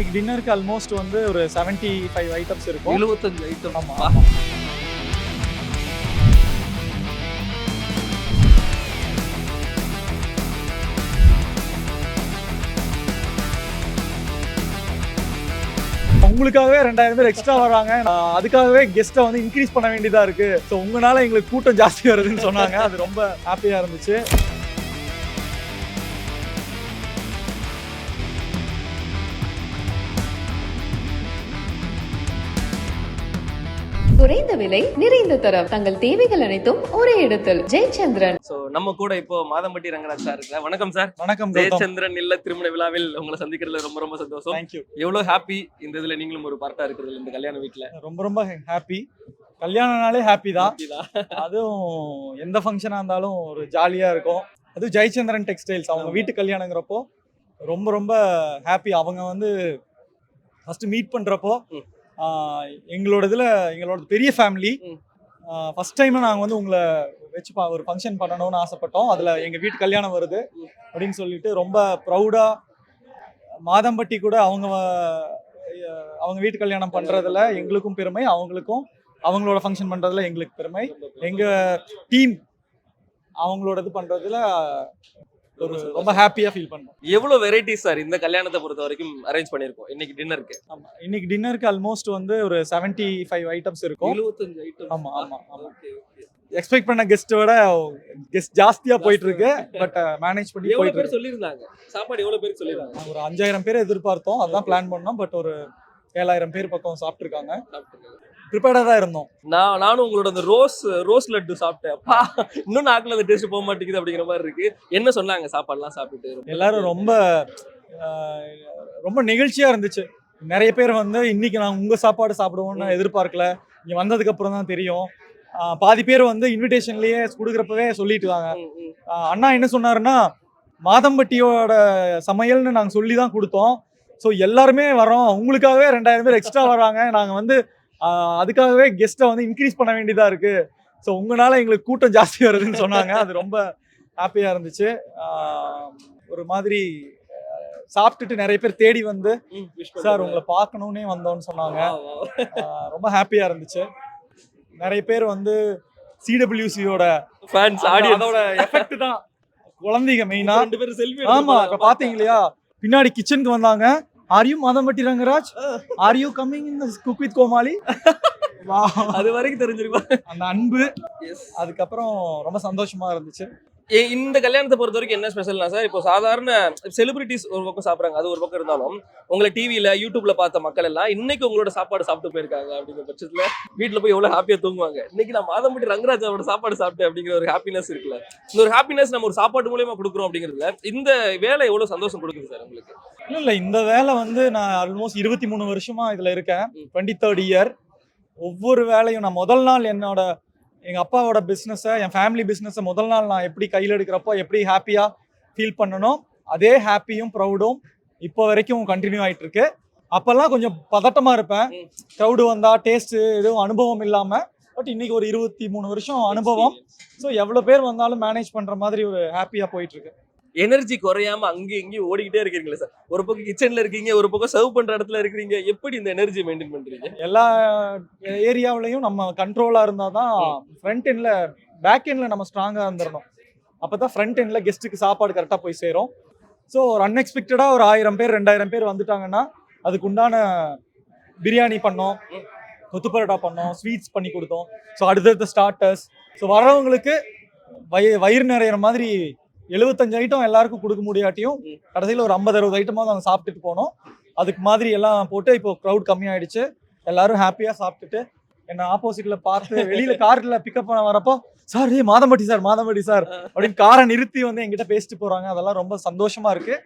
இன்னைக்கு டின்னருக்கு ஆல்மோஸ்ட் வந்து ஒரு 75 ஃபைவ் ஐட்டம்ஸ் இருக்கும். எழுபத்தஞ்சு ஐட்டம் ஆமா ஆமா. உங்களுக்காகவே ரெண்டாயிரம் பேர் எக்ஸ்ட்ரா வராங்க. அதுக்காகவே கெஸ்ட்டை வந்து இன்க்ரீஸ் பண்ண வேண்டியதா இருக்கு. ஸோ உங்களால எங்களுக்கு கூட்டம் ஜாஸ்தி வருதுன்னு சொன்னாங்க. அது ரொம்ப ஹாப்பியா இருந்துச்சு. குறைந்த விலை நிறைந்த தரம். தங்கள் தேவைகள் அனைத்தும் ஒரே இடத்தில். ஜெயச்சந்திரன். சோ நம்ம கூட இப்போ மாதம்பட்டி ரங்கராஜ் சார் இருக்கல வணக்கம் சார் வணக்கம் ஜெயச்சந்திரன் இல்ல திருமண விழாவில் உங்களை சந்திக்கிறதுல ரொம்ப ரொம்ப சந்தோஷம். தேங்க்யூ எவ்வளவு ஹாப்பி இந்த இதுல நீங்களும் ஒரு பார்ட்டா இருக்கிறது இந்த கல்யாண வீட்டுல ரொம்ப ரொம்ப ஹாப்பி கல்யாணம்னாலே ஹாப்பி தான். அதுவும் எந்த ஃபங்க்ஷனாக இருந்தாலும் ஒரு ஜாலியாக இருக்கும். அதுவும் ஜெயச்சந்திரன் டெக்ஸ்டைல்ஸ் அவங்க. வீட்டு கல்யாணங்கிறப்போ ரொம்ப ரொம்ப ஹாப்பி அவங்க வந்து ஃபஸ்ட்டு மீட் பண்ணுறப்போ. எங்களோட இதில் எங்களோட பெரிய ஃபேமிலி. ஃபஸ்ட் டைம் நாங்கள் வந்து உங்களை வச்சு பா- ஒரு ஃபங்க்ஷன் பண்ணணும்னு ஆசைப்பட்டோம் அதில் எங்கள் வீட்டு கல்யாணம் வருது. அப்படின்னு சொல்லிட்டு ரொம்ப ப்ரௌடாக மாதம்பட்டி கூட அவங்க அவங்க வீட்டு கல்யாணம் பண்ணுறதுல எங்களுக்கும் பெருமை அவங்களுக்கும் அவங்களோட ஃபங்க்ஷன் பண்ணுறதுல எங்களுக்கு பெருமை எங்க டீம் அவங்களோட இது பண்றதுல ஒரு ரொம்ப ஹாப்பியா ஃபீல் பண்றோம் எவ்வளவு வெரைட்டிஸ் சார் இந்த கல்யாணத்தை பொறுத்த வரைக்கும் அரேஞ்ச் பண்ணிருக்கோம் இன்னைக்கு டின்னருக்கு ஆமா. இன்னைக்கு டின்னருக்கு ஆல்மோஸ்ட் வந்து ஒரு 75 ஃபைவ் ஐட்டம்ஸ் இருக்கும். எழுபத்தஞ்சு ஐட்டம் ஆமா ஆமா ஆமா. எக்ஸ்பெக்ட் பண்ண கெஸ்ட்டோட கெஸ்ட் ஜாஸ்தியா போயிட்டு இருக்கு. பட் மேனேஜ் பண்ணி எவ்வளவு பேர் இருக்கு சொல்லியிருந்தாங்க? சாப்பாடு எவ்வளவு பேருக்கு சொல்லியிருந்தாங்க? நாங்க ஒரு அஞ்சாயிரம் பேர் எதிர்பார்த்தோம். அதான் பிளான் பண்ணோம். பட் ஒரு ஏழாயிரம் பேர் பக்கம் சாப்பிட்டுருக்காங்க. ப்ரிப்பேர்டா தான் இருந்தோம். நான் நானும் உங்களோட அந்த ரோஸ் ரோஸ் லட்டு சாப்பிட்டேன். அப்பா இன்னும் நாக்குல அந்த டேஸ்ட் போக மாட்டேங்குது அப்படிங்கிற மாதிரி இருக்கு. என்ன சொன்னாங்க? சாப்பாடுலாம் சாப்பிட்டு எல்லாரும் ரொம்ப ரொம்ப நிகழ்ச்சியா இருந்துச்சு. நிறைய பேர் வந்து இன்னைக்கு நான் உங்க சாப்பாடு சாப்பிடுவோம்னு எதிர்பார்க்கல. இங்க வந்ததுக்கு அப்புறம் தான் தெரியும். பாதி பேர் வந்து இன்விடேஷன்லயே கொடுக்குறப்பவே சொல்லிட்டுவாங்க ம். ஆஹ், அண்ணா என்ன சொன்னாருன்னா மாதம்பட்டியோட சமையல்னு நாங்க சொல்லி தான் கொடுத்தோம். ஸோ எல்லாருமே வரோம் உங்களுக்காகவே ரெண்டாயிரம் பேர் எக்ஸ்ட்ரா வராங்க நாங்கள் வந்து அதுக்காகவே கெஸ்ட்டை வந்து இன்க்ரீஸ் பண்ண வேண்டியதா இருக்கு. ஸோ உங்களால எங்களுக்கு கூட்டம் ஜாஸ்தி வருதுன்னு சொன்னாங்க. அது ரொம்ப ஹாப்பியாக இருந்துச்சு. ஒரு மாதிரி சாப்பிட்டுட்டு நிறைய பேர் தேடி வந்து சார். உங்களை பார்க்கணுன்னே வந்தோம்னு சொன்னாங்க. ரொம்ப ஹாப்பியாக இருந்துச்சு. நிறைய பேர் வந்து சிடபிள்யூசியோட audience. அதோட எஃபெக்ட் தான். குழந்தைங்க மெயினா ரெண்டு பேரும் செல்ஃபி ஆமா இப்ப பாத்தீங்க இல்லையா? பின்னாடி கிச்சனுக்கு வந்தாங்க. Are you Madhampatty Rangaraj are you coming in cook with Comali. அது வரைக்கும் தெரிஞ்சிருக்கும். அந்த அன்பு. அதுக்கப்புறம் ரொம்ப சந்தோஷமா இருந்துச்சு. இந்த கல்யாணத்தை பொறுத்த வரைக்கும் என்ன ஸ்பெஷல்னா சார் இப்போ சாதாரண செலிபிரிட்டிஸ் ஒரு பக்கம் சாப்பிடுறாங்க அது ஒரு பக்கம் இருந்தாலும் உங்களை டிவில யூடியூப்ல பார்த்த மக்கள் எல்லாம் இன்னைக்கு உங்களோட சாப்பாடு சாப்பிட்டு போயிருக்காங்க அப்படிங்கிற பட்சத்துல வீட்டுல போய் எவ்வளவு ஹாப்பியா தூங்குவாங்க. இன்னைக்கு நான் மாதம்பட்டி ரங்கராஜாவோட சாப்பாடு சாப்பிட்டேன் அப்படிங்கிற ஒரு ஹாப்பினஸ் இருக்குல்ல. இந்த ஒரு ஹாப்பினஸ் நம்ம ஒரு சாப்பாடு மூலியமா கொடுக்குறோம் அப்படிங்கிறதுல இந்த வேலை எவ்வளவு சந்தோஷம் கொடுக்குது சார் உங்களுக்கு? இல்ல இல்ல இந்த வேலை வந்து நான் ஆல்மோஸ்ட் இருபத்தி மூணு வருஷமா இதுல இருக்கேன். டுவெண்ட்டி தேர்ட் இயர் ஒவ்வொரு வேலையும் நான் முதல் நாள் என்னோட எங்க அப்பாவோட பிஸ்னஸை என் ஃபேமிலி பிஸ்னஸை முதல் நாள் நான் எப்படி கையில் எடுக்கிறப்போ எப்படி ஹாப்பியா ஃபீல் பண்ணணும் அதே ஹாப்பியும் ப்ரௌடும் இப்போ வரைக்கும் கண்டினியூ ஆயிட்டு இருக்கு. அப்பெல்லாம் கொஞ்சம் பதட்டமா இருப்பேன். க்ரௌடு வந்தா டேஸ்ட் எதுவும் அனுபவம் இல்லாம பட் இன்னைக்கு ஒரு இருபத்தி மூணு வருஷம் அனுபவம். ஸோ எவ்வளோ பேர் வந்தாலும் மேனேஜ் பண்ற மாதிரி ஒரு ஹாப்பியா போயிட்டு இருக்கு. எனர்ஜி குறையாம அங்கேயும் இங்கேயும் ஓடிக்கிட்டே இருக்கீங்களே சார் ஒரு பக்கம் கிச்சன்ல இருக்கீங்க ஒரு பக்கம் சர்வ் பண்ற இடத்துல இருக்கீங்க எப்படி இந்த எனர்ஜி மெயின்டைன் பண்றீங்க? எல்லா ஏரியாவிலையும் நம்ம கண்ட்ரோலாக இருந்தால் தான் ஃப்ரண்ட் எண்டில் பேக் எண்டில் நம்ம ஸ்ட்ராங்காக இருந்துடணும் அப்போ தான் ஃப்ரண்ட் எண்டில் கெஸ்ட்டுக்கு சாப்பாடு கரெக்டாக போய் சேரும். ஸோ ஒரு அன்எக்ஸ்பெக்டடாக ஒரு ஆயிரம் பேர் ரெண்டாயிரம் பேர் வந்துட்டாங்கன்னா அதுக்கு உண்டான பிரியாணி பண்ணோம் கொத்து பரோட்டா பண்ணோம் ஸ்வீட்ஸ் பண்ணி கொடுத்தோம். ஸோ அடுத்தடுத்த ஸ்டார்டர்ஸ் ஸோ வரவங்களுக்கு வய வயிறு நிறையிற மாதிரி எழுபத்தஞ்சு ஐட்டம் எல்லாருக்கும் கொடுக்க முடியாட்டியும். கடைசியில் ஒரு ஐம்பது அறுபது ஐட்டமாக நாங்கள் சாப்பிட்டுட்டு போனோம். அதுக்கு மாதிரி எல்லாம் போட்டு இப்போ க்ரௌட் கம்மியாயிடுச்சு. எல்லாரும் ஹாப்பியாக சாப்பிட்டுட்டு என்ன ஆப்போசிட்ல பார்த்து வெளியில கார்ல பிக்கப் பண்ண வரப்போ சார் ஏய் மாதம்பட்டி சார் மாதம்பட்டி சார். அப்படின்னு காரை நிறுத்தி வந்து என்கிட்ட பேசிட்டு போறாங்க. அதெல்லாம் ரொம்ப சந்தோஷமா இருக்கு.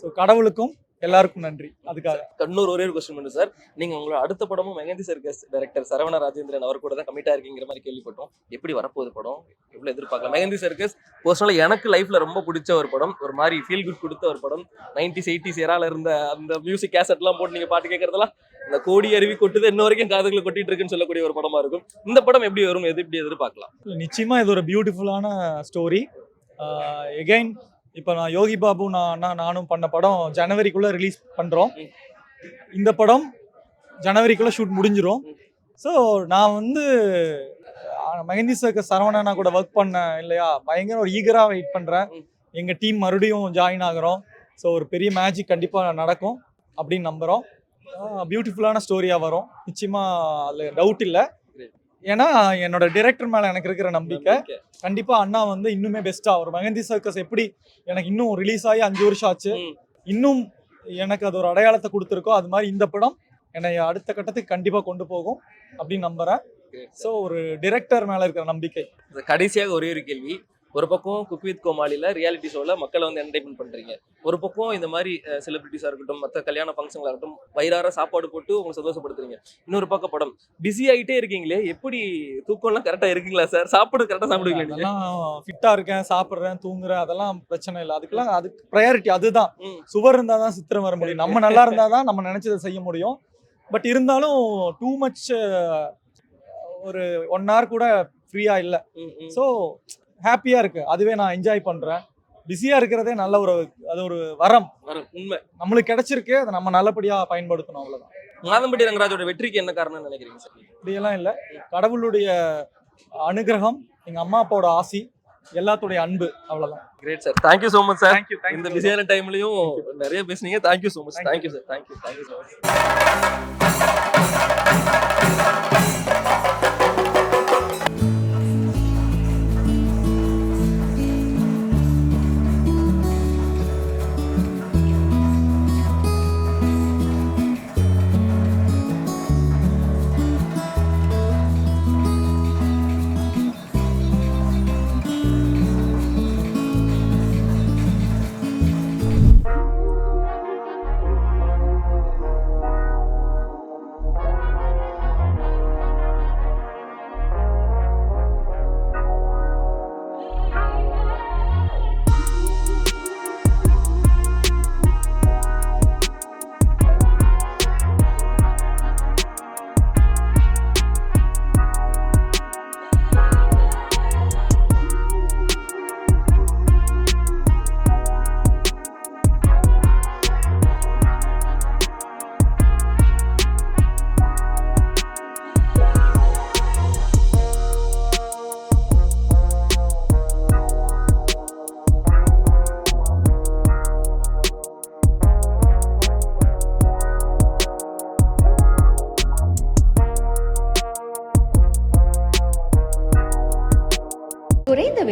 ஸோ கடவுளுக்கும் எல்லாருக்கும் நன்றி. அதுக்காக. இன்னொரு ஒரே ஒரு கொஸ்டின் பண்ணு சார். நீங்க உங்களோட அடுத்த படமும் மெகந்தி சர்க்கஸ் டைரக்டர் சரவண ராஜேந்திரன் அவர் கூட தான் கமிட்டா இருக்கீங்கிற மாதிரி கேள்விப்பட்டோம். எப்படி வரப்போகுது படம்? எவ்வளவு எதிர்பார்க்கலாம்? மெகந்தி சர்க்கஸ் பர்சனலா எனக்கு லைஃப்ல ரொம்ப பிடிச்ச ஒரு படம் ஒரு மாதிரி ஃபீல் குட் கொடுத்த ஒரு படம். நைன்டிஸ் எயிட்டிஸ் எரால இருந்த அந்த மியூசிக் கேசட் எல்லாம் போட்டு நீங்க பாட்டு கேட்கறதெல்லாம் இந்த கோடி அருவி கொட்டுது இன்ன வரைக்கும் காதுகளை கொட்டிட்டு இருக்குன்னு சொல்லக்கூடிய ஒரு படமா இருக்கும். இந்த படம் எப்படி வரும்? எது எப்படி எதிர்பார்க்கலாம்? நிச்சயமா இது ஒரு பியூட்டிஃபுல்லான ஸ்டோரி எகைன் இப்போ நான் யோகி பாபு நான் அண்ணா நானும் பண்ண படம் ஜனவரிக்குள்ளே ரிலீஸ் பண்ணுறோம் இந்த படம் ஜனவரிக்குள்ளே ஷூட் முடிஞ்சிடும் ஸோ நான் வந்து அஹ், மெஹந்தி சர்க்கஸ் சரவணனா கூட ஒர்க் பண்ணேன் இல்லையா? பயங்கர ஒரு ஈகராக வெயிட் பண்ணுறேன் எங்கள் டீம் மறுபடியும் ஜாயின் ஆகுறோம். ஸோ ஒரு பெரிய மேஜிக் கண்டிப்பாக நடக்கும் அப்படின்னு நம்புகிறோம் பியூட்டிஃபுல்லான ஸ்டோரியாக வரும். நிச்சயமாக அதில் டவுட் இல்லை. ஏன்னா என்னோட டிரெக்டர் மேல எனக்கு இருக்கிற நம்பிக்கை. கண்டிப்பா அண்ணா வந்து இன்னுமே பெஸ்டா ஒரு மெஹந்தி சர்க்கஸ் எப்படி எனக்கு இன்னும் ரிலீஸ் ஆகி அஞ்சு வருஷம் ஆச்சு. இன்னும் எனக்கு அது ஒரு அடையாளத்தை கொடுத்துருக்கோ அது மாதிரி இந்த படம் என்னை அடுத்த கட்டத்துக்கு கண்டிப்பா கொண்டு போகும் அப்படின்னு நம்புறேன். ஸோ ஒரு டிரெக்டர் மேல இருக்கிற நம்பிக்கை கடைசியாக ஒரே ஒரு கேள்வி ஒரு பக்கம் குக் வித் கோமாளில ரியாலிட்டி ஷோல மக்களை வந்து என்டர்டைன்மெண்ட் பண்றீங்க. ஒரு பக்கம் இந்த மாதிரி செலிபிரிட்டிஸா இருக்கட்டும் மற்ற கல்யாண ஃபங்க்ஷன்களா இருக்கட்டும் வயிறார சாப்பாடு போட்டு உங்களை சந்தோஷப்படுத்துறீங்க. இன்னொரு பக்கம் படம். பிஸி ஆகிட்டே இருக்கீங்களே எப்படி தூக்கம்லாம் கரெக்டா இருக்கீங்களா சார் சாப்பாடு கரெக்டா சாப்பிடுவீங்களா நீங்க? அதெல்லாம் ஃபிட்டா இருக்கேன் சாப்பிடுறேன் தூங்குறேன் அதெல்லாம் பிரச்சனை இல்லை. அதுக்கெல்லாம் அதுக்கு ப்ரையாரிட்டி அதுதான். சுவர் இருந்தால் தான் சித்திரம் வர முடியும். நம்ம நல்லா இருந்தால் தான் நம்ம நினைச்சதை செய்ய முடியும். பட் இருந்தாலும் டூ மச் ஒரு ஒன் ஹவர் கூட ஃப்ரீயா இல்லை. ஸோ ஹாப்பியா இருக்கு. அதுவே நான் என்ஜாய் பண்றேன். பிஸியா இருக்கிறதே நல்ல ஒரு அது ஒரு வரம். வரும். உண்மை. நம்மளுக்கு கிடைச்சிருக்கு அதை நம்ம நல்லபடியா பயன்படுத்தணும் அவ்வளவுதான். மாதம்பட்டி ரங்கராஜோட வெற்றிக்கு என்ன காரணம்னு நினைக்கிறீங்க சார்? இப்படியெல்லாம் இல்லை. கடவுளுடைய அனுகிரகம் எங்க அம்மா அப்பாவோட ஆசி எல்லாத்துடைய அன்பு அவ்வளவுதான். Great sir thank you so much sir thank you இந்த பிஸியான டைம்லயும் நிறைய பேசுனீங்க. Thank you so much. Thank you sir thank you thank you so much